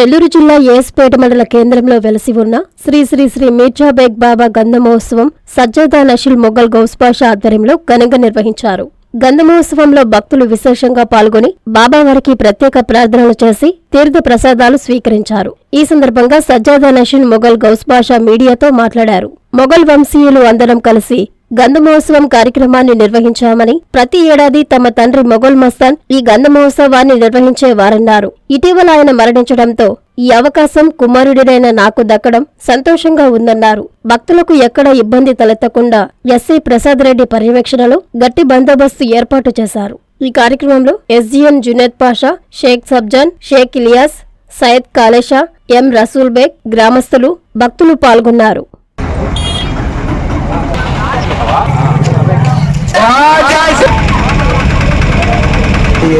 నెల్లూరు జిల్లా ఏస్పేట మండల కేంద్రంలో వెలసి ఉన్న శ్రీ శ్రీ శ్రీ మీర్జాబేగ్ బాబా గంధమహోత్సవం సజ్జాదా నషిల్ మొఘల్ గౌస్పాషా ఆధ్వర్యంలో ఘనంగా నిర్వహించారు. గంధమహోత్సవంలో భక్తులు విశేషంగా పాల్గొని బాబావారికి ప్రత్యేక ప్రార్థనలు చేసి తీర్థ ప్రసాదాలు స్వీకరించారు. ఈ సందర్భంగా సజ్జాదా నషిల్ మొఘల్ గౌస్పాషా మీడియాతో మాట్లాడారు. మొఘల్ వంశీయులు అందరం కలిసి గంధమహోత్సవం కార్యక్రమాన్ని నిర్వహించామని ప్రతి ఏడాది తమ తండ్రి మొఘల్ మస్తాన్ ఈ గంధమహోత్సవాన్ని నిర్వహించేవారన్నారు ఇటీవల ఆయన మరణించడంతో ఈ అవకాశం కుమారుడినైన నాకు దక్కడం సంతోషంగా ఉందన్నారు. భక్తులకు ఎక్కడ ఇబ్బంది తలెత్తకుండా ఎస్సీ ప్రసాద్ రెడ్డి పర్యవేక్షణలో గట్టి బందోబస్తు ఏర్పాటు చేశారు. ఈ కార్యక్రమంలో ఎస్జీఎన్ జునేద్ పాషా షేక్ సబ్జాన్ షేక్ ఇలియాస్ సయద్ కాలేషా ఎం రసూల్ బేగ్ గ్రామస్తులు భక్తులు పాల్గొన్నారు.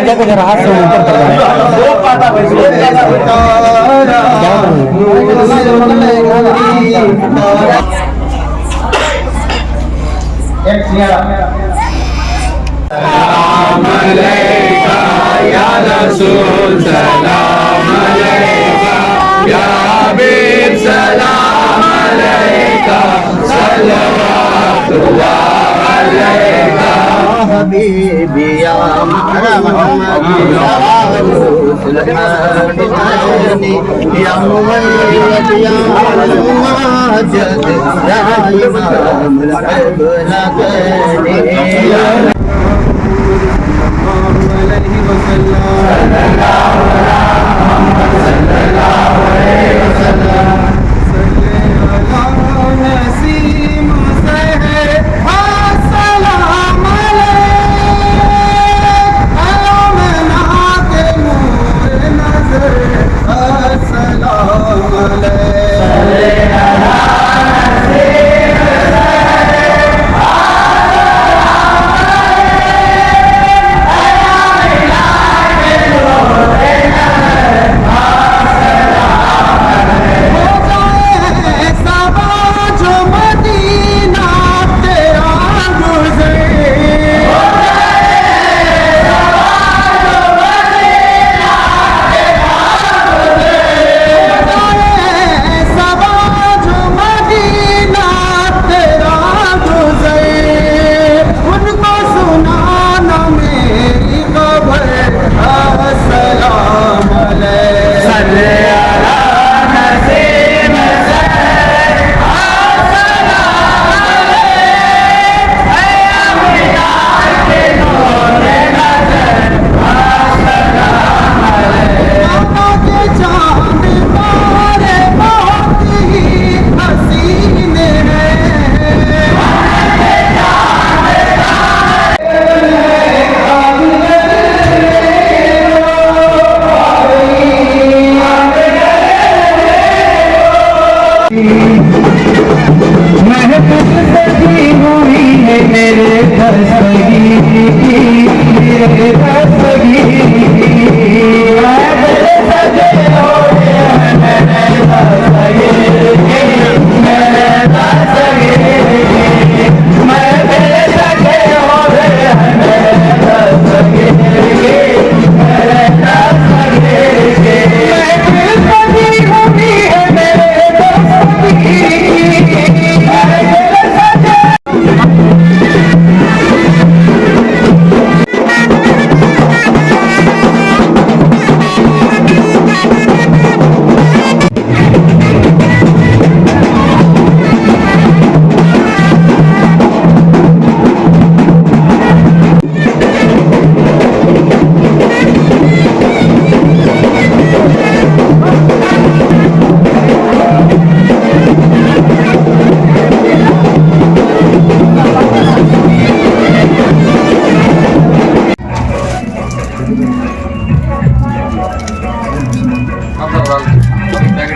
ఇంకా కొంచెం రహస్యం سلام عليك يا رسول سلام عليك يا حبيب سلام عليك صلوات الله حبيبي يا محمد يا غالوس الحنان يا مولد يا الماجد يا إمام الحبلتين صلى الله عليه وسلم রে রে